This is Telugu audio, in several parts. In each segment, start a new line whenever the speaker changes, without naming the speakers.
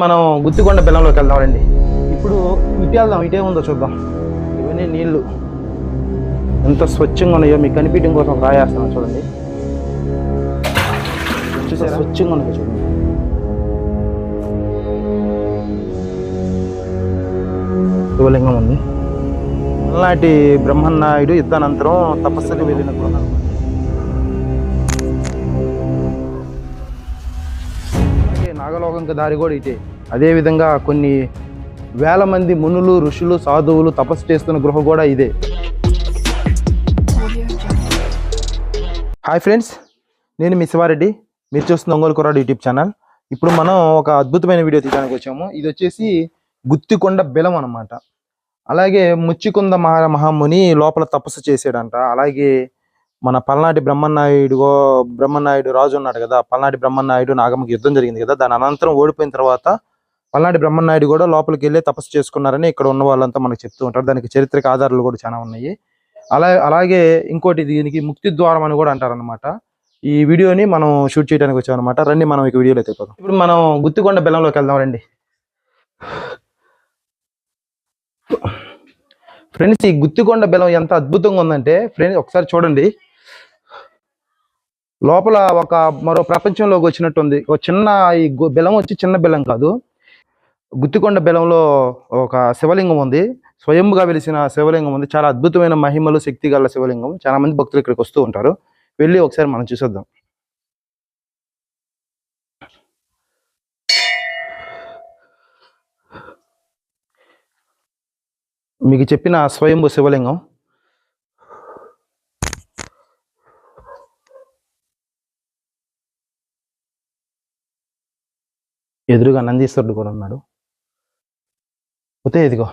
మనం గుత్తికొండ బెల్లంలోకి వెళ్దామండి. ఇప్పుడు ఇటు వెళ్దాం ఇటే ఉందో చూద్దాం. ఇవన్నీ నీళ్ళు. ఎంత స్వచ్ఛంగా ఉన్నాయో మీకు కనిపించడం కోసం రాయేస్తున్నాను చూడండి. స్వచ్ఛంగా ఉన్నాయో చూడండి. శివలింగం ఉంది. అలాంటి బ్రహ్మన్నాయుడు యుద్ధానంతరం తపస్సుకు వెళ్ళిన కూడా పరలోకంకి దారి కూడా ఇటే అదేవిధంగా కొన్ని వేల మంది మునులు ఋషులు సాధువులు తపస్సు చేస్తున్న గృహ కూడా ఇదే. హాయ్ ఫ్రెండ్స్ నేను మీ శివారెడ్డి. మీరు చూస్తున్న ఒంగోలు కుర్రాడు యూట్యూబ్ ఛానల్. ఇప్పుడు మనం ఒక అద్భుతమైన వీడియో తీయడానికి వచ్చాము. ఇది వచ్చేసి గుత్తికొండ బెలం అన్నమాట. అలాగే ముచ్చికొంద మహా మహాముని లోపల తపస్సు చేసాడంట అలాగే మన పల్నాటి బ్రహ్మనాయుడు బ్రహ్మనాయుడు రాజు ఉన్నాడు కదా పల్నాటి బ్రహ్మనాయుడు నాగమ్మకి యుద్ధం జరిగింది కదా దాని అనంతరం ఓడిపోయిన తర్వాత పల్నాటి బ్రహ్మనాయుడు కూడా లోపలికి వెళ్ళి తపస్సు చేసుకున్నారని ఇక్కడ ఉన్న వాళ్ళంతా మనకు చెప్తూ ఉంటారు. దానికి చరిత్రక ఆధారాలు కూడా చాలా ఉన్నాయి. అలా అలాగే ఇంకోటి దీనికి ముక్తి ద్వారం అని కూడా అంటారనమాట ఈ వీడియోని మనం షూట్ చేయడానికి వచ్చాం అనమాట రండి మనం ఈ వీడియోలో అయిపోతాం ఇప్పుడు మనం గుత్తికొండ బెల్లంలోకి వెళ్దాం రండి. ఫ్రెండ్స్ ఈ గుత్తికొండ బెల్లం ఎంత అద్భుతంగా ఉందంటే ఫ్రెండ్స్ ఒకసారి చూడండి. లోపల ఒక మరో ప్రపంచంలోకి వచ్చినట్టుంది. ఒక చిన్న ఈ బెలం వచ్చి చిన్న బెలం కాదు. గుత్తికొండ బెలంలో ఒక శివలింగం ఉంది. స్వయంగా వెలిసిన శివలింగం ఉంది. చాలా అద్భుతమైన మహిమలు శక్తి గల శివలింగం. చాలా మంది భక్తులు ఇక్కడికి వస్తూ ఉంటారు. వెళ్ళి ఒకసారి మనం చూసేద్దాం. మీకు చెప్పిన స్వయంభు శివలింగం. ఎదురుగా నందీశ్వరుడు కూడా ఉన్నాడు. పోతే ఇదిగో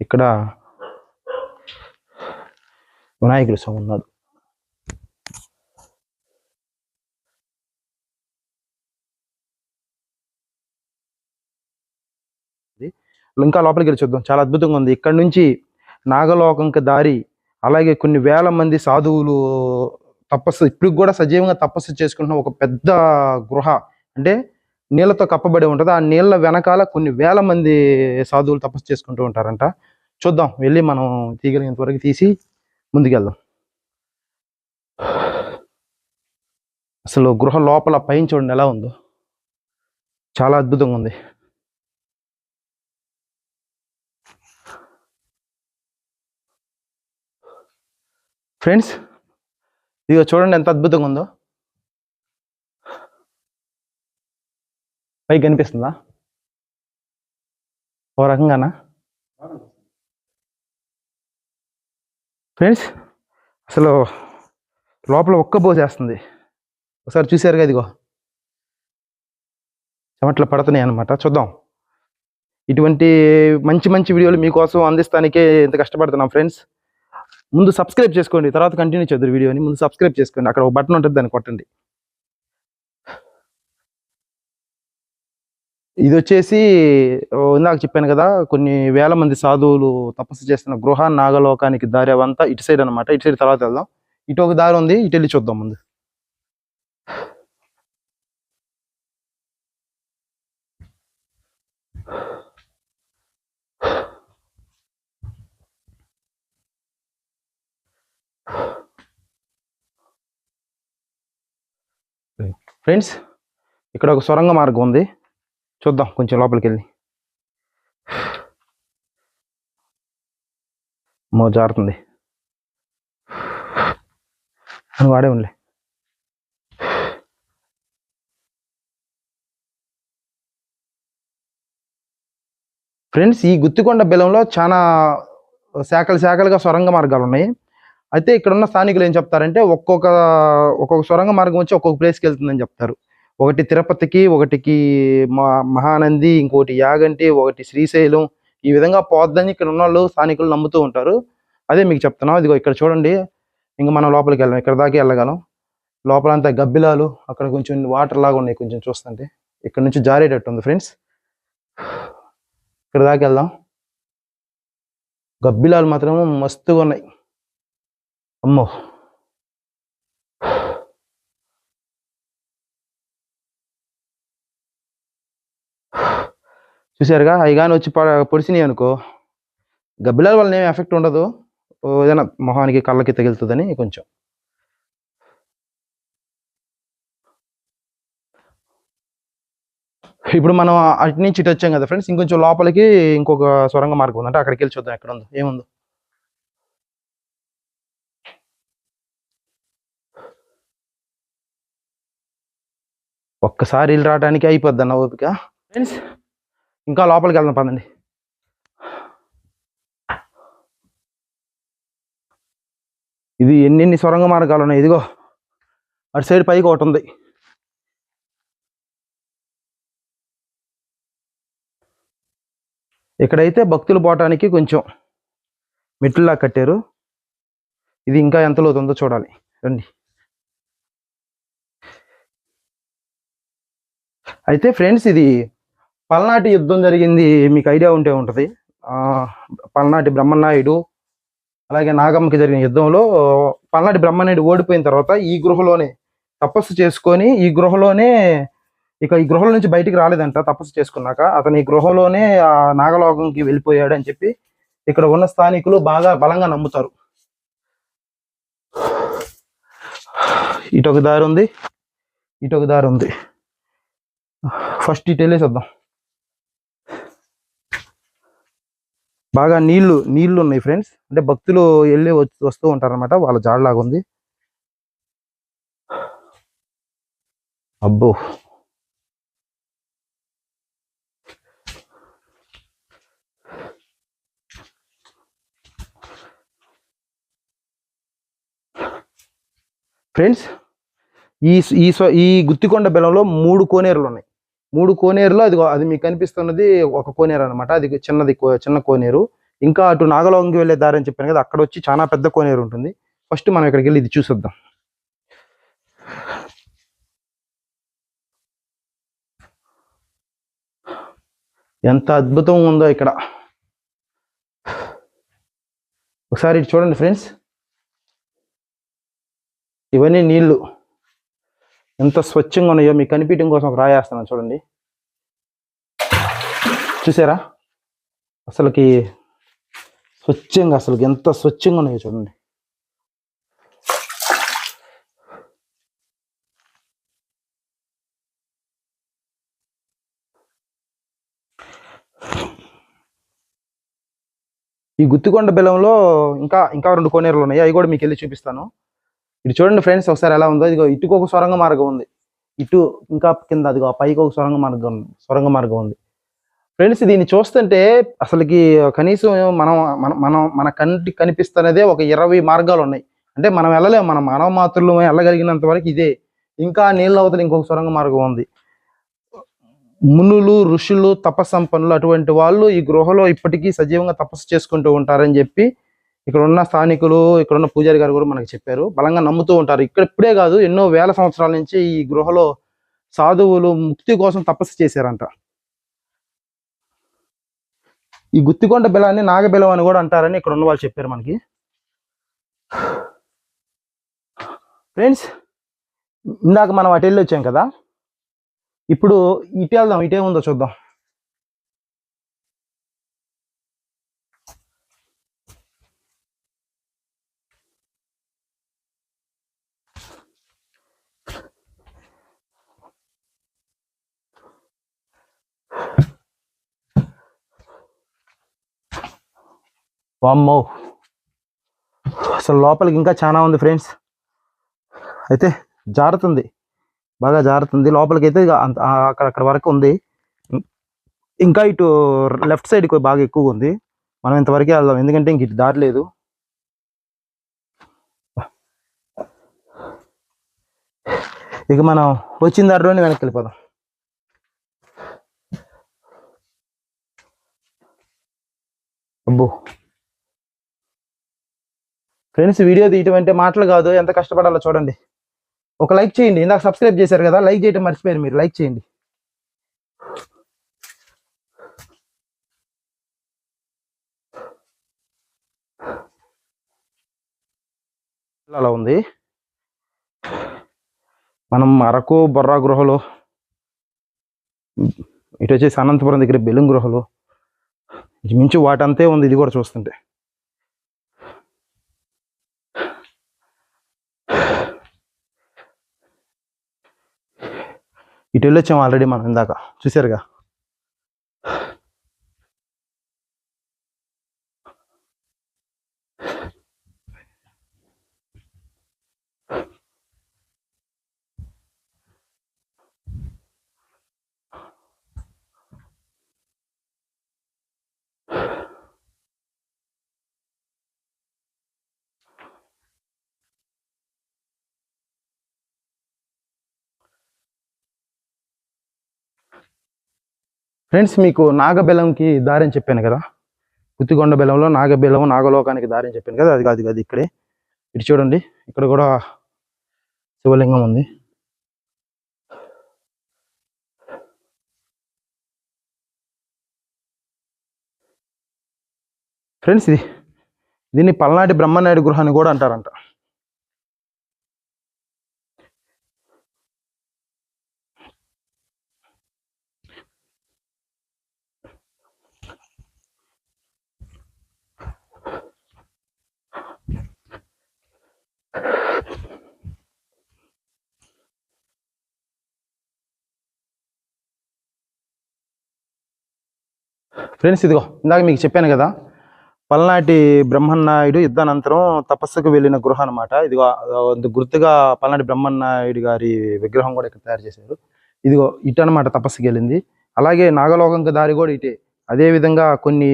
ఇక్కడ వినాయకుడు స్వామి ఉన్నాడు. ఇంకా లోపలికి వెళ్ళి చూద్దాం. చాలా అద్భుతంగా ఉంది. ఇక్కడ నుంచి నాగలోకంకి దారి అలాగే కొన్ని వేల మంది సాధువులు తపస్సు ఇప్పుడు కూడా సజీవంగా తపస్సు చేసుకుంటున్న ఒక పెద్ద గృహ. అంటే నీళ్ళతో కప్పబడి ఉంటుంది. ఆ నీళ్ళ వెనకాల కొన్ని వేల మంది సాధువులు తపస్సు చేసుకుంటూ ఉంటారంట. చూద్దాం వెళ్ళి మనం తీయగలిగినంత వరకు తీసి ముందుకెళ్దాం. అసలు గృహ లోపల పైన చూడండి ఎలా ఉందో. చాలా అద్భుతంగా ఉంది. ఫ్రెండ్స్ ఇదిగో చూడండి ఎంత అద్భుతంగా ఉందో. పైకి కనిపిస్తుందా? ఓ రకంగానా? ఫ్రెండ్స్ అసలు లోపల ఒక్క పోసేస్తుంది ఒకసారి చూసారుగా ఇదిగో. చెమట్లు పడుతున్నాయి అనమాట చూద్దాం. ఇటువంటి మంచి మంచి వీడియోలు మీకోసం అందిస్తానికే ఇంత కష్టపడుతున్నాం ఫ్రెండ్స్. ముందు సబ్స్క్రైబ్ చేసుకోండి. తర్వాత కంటిన్యూ చేద్దరు వీడియోని. ముందు సబ్స్క్రైబ్ చేసుకోండి. అక్కడ ఒక బటన్ ఉంటుంది దాన్ని కొట్టండి. ఇది వచ్చేసి ఇందాక చెప్పాను కదా కొన్ని వేల మంది సాధువులు తపస్సు చేస్తున్న గృహ నాగలోకానికి దారి అవంతా ఇటు సైడ్ అనమాట ఇటు సైడ్ తర్వాత వెళ్దాం. ఇటు ఒక దారి ఉంది ఇటు వెళ్ళి చూద్దాం ముందు. ఫ్రెండ్స్ ఇక్కడ ఒక సొరంగ మార్గం ఉంది. చూద్దాం కొంచెం లోపలికి వెళ్ళి మో జారుతుంది. అని వాడే ఉండలే. ఫ్రెండ్స్ ఈ గుత్తికొండ బెలంలో చాలా శాఖలు శాఖలుగా సొరంగ మార్గాలు ఉన్నాయి. అయితే ఇక్కడ ఉన్న స్థానికులు ఏం చెప్తారంటే ఒక్కొక్క ఒక్కొక్క సొరంగ మార్గం వచ్చి ఒక్కొక్క ప్లేస్కి వెళ్తుందని చెప్తారు. ఒకటి తిరుపతికి ఒకటికి మా- మహానంది ఇంకోటి యాగంటి ఒకటి శ్రీశైలం. ఈ విధంగా పోద్దని ఇక్కడ ఉన్న వాళ్ళు స్థానికులు నమ్ముతూ ఉంటారు. అదే మీకు చెప్తున్నాం. ఇదిగో ఇక్కడ చూడండి. ఇంకా మనం లోపలికి వెళ్ళాం. ఇక్కడ దాకా వెళ్ళగలం. లోపలంతా గబ్బిలాలు. అక్కడ కొంచెం వాటర్ లాగా ఉన్నాయి. కొంచెం చూస్తుంటే. ఇక్కడ నుంచి జారేటట్టు ఉంది ఫ్రెండ్స్. ఇక్కడ దాకా వెళ్దాం. గబ్బిలాలు మాత్రం మస్తుగా ఉన్నాయి. అమ్మో. చూసారుగా అవి కానీ వచ్చి పొడిసినాయి పొడిచినాయి అనుకో గబ్బిలాల వల్ల ఏమి ఎఫెక్ట్ ఉండదు. ఓ ఏదైనా మొహానికి కళ్ళకి తగులుతుందని కొంచెం. ఇప్పుడు మనం అటు నుంచి ఇటు వచ్చాం కదా ఫ్రెండ్స్? ఇంకొంచెం లోపలికి ఇంకొక సొరంగ మార్గం ఉందంటే అక్కడికి వెళ్ళి చూద్దాం ఎక్కడ ఉందో. ఏముందో? ఒక్కసారి వెళ్ళి రావడానికి అయిపోద్ది అన్న ఓపిక. ఫ్రెండ్స్ ఇంకా లోపలికి వెళ్దాం పదండి. ఇది ఎన్నెన్ని సొరంగ మార్గాలు ఉన్నాయి? ఇదిగో అటు సైడ్ పైకి ఒకటి ఉంది. ఇక్కడైతే భక్తులు పోవటానికి కొంచెం మెట్లులా కట్టారు. ఇది ఇంకా ఎంత లోతుందో చూడాలి. రండి. అయితే ఫ్రెండ్స్ ఇది పల్నాటి యుద్ధం జరిగింది మీకు ఐడియా ఉంటే ఉంటుంది. పల్నాటి బ్రహ్మనాయుడు అలాగే నాగమ్మకి జరిగిన యుద్ధంలో పల్నాటి బ్రహ్మనాయుడు ఓడిపోయిన తర్వాత ఈ గృహలోనే తపస్సు చేసుకొని ఈ గృహలోనే ఇక ఈ గృహం నుంచి బయటికి రాలేదంట తపస్సు చేసుకున్నాక. అతని ఈ గృహలోనే ఆ నాగలోకంకి వెళ్ళిపోయాడు అని చెప్పి ఇక్కడ ఉన్న స్థానికులు బాగా బలంగా నమ్ముతారు. ఇటొక దారి ఉంది ఇటు ఒక దారి ఉంది. ఫస్ట్ ఇటు వెళ్ళేసేద్దాం బాగా నీళ్ళు నీళ్ళు ఉన్నాయి ఫ్రెండ్స్ అంటే భక్తులు వెళ్ళి వస్తూ ఉంటారన్నమాట. వాళ్ళ జాడలాగా ఉంది. అబ్బో. ఫ్రెండ్స్ ఈ ఈ గుత్తికొండ బెలంలో మూడు కోనేరులు ఉన్నాయి మూడు కోనేరులో అది అది మీకు కనిపిస్తున్నది ఒక కోనేరు అనమాట అది చిన్నది కో- చిన్న కోనేరు. ఇంకా అటు నాగలోకంకి వెళ్ళే దారి అని చెప్పాను కదా అక్కడ వచ్చి చాలా పెద్ద కోనేరు ఉంటుంది. ఫస్ట్ మనం ఇక్కడికి వెళ్ళి ఇది చూసొద్దాం. ఎంత అద్భుతంగా ఉందో ఇక్కడ. ఒకసారి చూడండి ఫ్రెండ్స్. ఇవన్నీ నీళ్ళు ఎంత స్వచ్ఛంగా ఉన్నాయో మీకు కనిపించడం కోసం ఒక రాయేస్తున్నాను చూడండి. చూసారా? అసలుకి స్వచ్ఛంగా అసలు ఎంత స్వచ్ఛంగా ఉన్నాయో చూడండి. ఈ గుత్తికొండ బెలంలో ఇంకా ఇంకా రెండు కోనేరులు ఉన్నాయి. అవి కూడా మీకు వెళ్ళి చూపిస్తాను. ఇటు చూడండి ఫ్రెండ్స్ ఒకసారి ఎలా ఉందో. ఇదిగో ఇటుకు ఒక సొరంగ మార్గం ఉంది. ఇటు ఇంకా కింద అదిగో ఆ పైకి ఒక సొరంగ మార్గం సొరంగ మార్గం ఉంది. ఫ్రెండ్స్ దీన్ని చూస్తుంటే అసలుకి కనీసం మనం మన మనం మన కంటికి కనిపిస్తున్నదే ఒక ఇరవై మార్గాలు ఉన్నాయి. అంటే మనం వెళ్ళలేము మనం మానవ మాతృలు వెళ్ళగలిగినంత వరకు ఇదే. ఇంకా నీళ్ళ అవతల ఇంకొక సొరంగ మార్గం ఉంది. మునులు ఋషులు తపస్సంపన్నులు అటువంటి వాళ్ళు ఈ గృహలో ఇప్పటికీ సజీవంగా తపస్సు చేసుకుంటూ ఉంటారని చెప్పి ఇక్కడ ఉన్న స్థానికులు ఇక్కడ ఉన్న పూజారి గారు కూడా మనకి చెప్పారు. బలంగా నమ్ముతూ ఉంటారు. ఇక్కడ ఇప్పుడే కాదు ఎన్నో వేల సంవత్సరాల నుంచి ఈ గృహలో సాధువులు ముక్తి కోసం తపస్సు చేశారంట. ఈ గుత్తికొండ బెలాన్ని నాగబెలం అని కూడా అంటారని ఇక్కడ ఉన్న వాళ్ళు చెప్పారు మనకి. ఫ్రెండ్స్ ఇందాక మనం అటు వెళ్ళి వచ్చాం కదా. ఇప్పుడు ఇటు వెళ్దాం ఇటే ఉందో చూద్దాం. వామ్మో. అసలు లోపలికి ఇంకా చాలా ఉంది ఫ్రెండ్స్. అయితే జారుతుంది. బాగా జారుతుంది. లోపలికి అయితే ఇక అక్కడ అక్కడ వరకు ఉంది. ఇంకా ఇటు లెఫ్ట్ సైడ్కి బాగా ఎక్కువ ఉంది. మనం ఇంతవరకే వెళ్దాం. ఎందుకంటే ఇంక ఇటు దారి లేదు. ఇక మనం వచ్చిన దారిలోనే వెనక్కి వెళ్ళిపోదాం. అబ్బో. ఫ్రెండ్స్ వీడియో తీయటం అంటే మాటలు కాదు. ఎంత కష్టపడాలో చూడండి. ఒక లైక్ చేయండి. ఇందాక సబ్స్క్రైబ్ చేశారు కదా లైక్ చేయటం మర్చిపోయారు మీరు. లైక్ చేయండి. అలా ఉంది. మనం అరకు బొర్రా గృహలో ఇటు వచ్చేసి అనంతపురం దగ్గర బెలుం గృహలు ఇటు మించి వాటంతే ఉంది ఇది కూడా చూస్తుంటే. ఇటు వెళ్ళొచ్చాము ఆల్రెడీ మనం ఇందాక. చూసారుగా ఫ్రెండ్స్ మీకు నాగబెలంకి దారి అని చెప్పాను కదా. గుత్తికొండ బెలంలో నాగబెలం నాగలోకానికి దారి అని చెప్పాను కదా. అది కాదు కాదు ఇక్కడే. ఇటు చూడండి ఇక్కడ కూడా శివలింగం ఉంది. ఫ్రెండ్స్ ఇది దీన్ని పల్నాటి బ్రహ్మనాయుడు గృహాన్ని కూడా అంటారంట. ఫ్రెండ్స్ ఇదిగో ఇందాక మీకు చెప్పాను కదా పల్నాటి బ్రహ్మన్నాయుడు యుద్ధానంతరం తపస్సుకు వెళ్ళిన గృహ అనమాట ఇదిగో గుర్తుగా పల్నాటి బ్రహ్మన్నాయుడు గారి విగ్రహం కూడా ఇక్కడ తయారు చేశారు. ఇదిగో ఇటు అనమాట తపస్సుకి వెళ్ళింది. అలాగే నాగలోకంకి దారి కూడా ఇటే. అదే విధంగా కొన్ని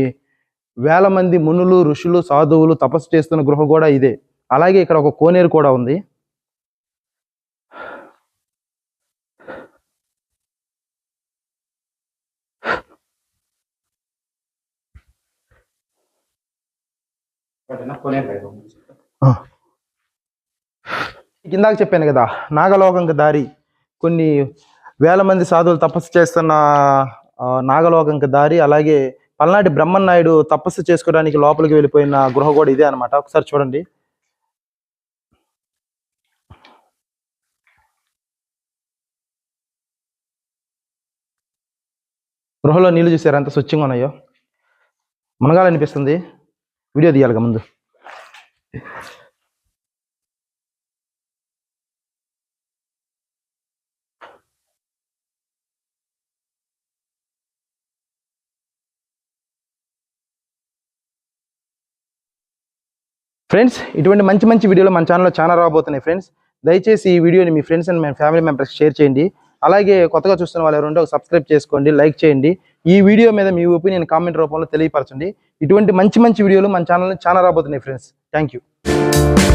వేల మంది మునులు ఋషులు సాధువులు తపస్సు చేస్తున్న గృహ కూడా ఇదే. అలాగే ఇక్కడ ఒక కోనేరు కూడా ఉంది ఆ. ఇందాక చెప్పాను కదా నాగలోకంకి దారి. కొన్ని వేల మంది సాధువులు తపస్సు చేస్తున్న నాగలోకంకి దారి అలాగే పల్నాటి బ్రహ్మన్నాయుడు తపస్సు చేసుకోవడానికి లోపలికి వెళ్ళిపోయిన గృహ కూడా ఇదే అన్నమాట. ఒకసారి చూడండి. గృహలో నీళ్ళు చూసారు? ఎంత స్వచ్ఛంగా ఉన్నాయో. మునగాలనిపిస్తుంది. వీడియో తీయాలిగా ముందు. ఫ్రెండ్స్ ఇటువంటి మంచి మంచి వీడియోలు మన ఛానల్లో చాలా రాబోతున్నాయి ఫ్రెండ్స్. దయచేసి ఈ వీడియోని మీ ఫ్రెండ్స్ అండ్ మీ ఫ్యామిలీ మెంబర్స్ షేర్ చేయండి. అలాగే కొత్తగా చూస్తున్న వాళ్ళు ఎవరు ఉంటే ఒక సబ్స్క్రైబ్ చేసుకోండి లైక్ చేయండి. ఈ వీడియో మీద మీ ఒపీనియన్ కామెంట్ రూపంలో తెలియపరచండి. ఇటువంటి మంచి మంచి వీడియోలు మన ఛానల్ చాలా రాబోతున్నాయి ఫ్రెండ్స్ థ్యాంక్ యూ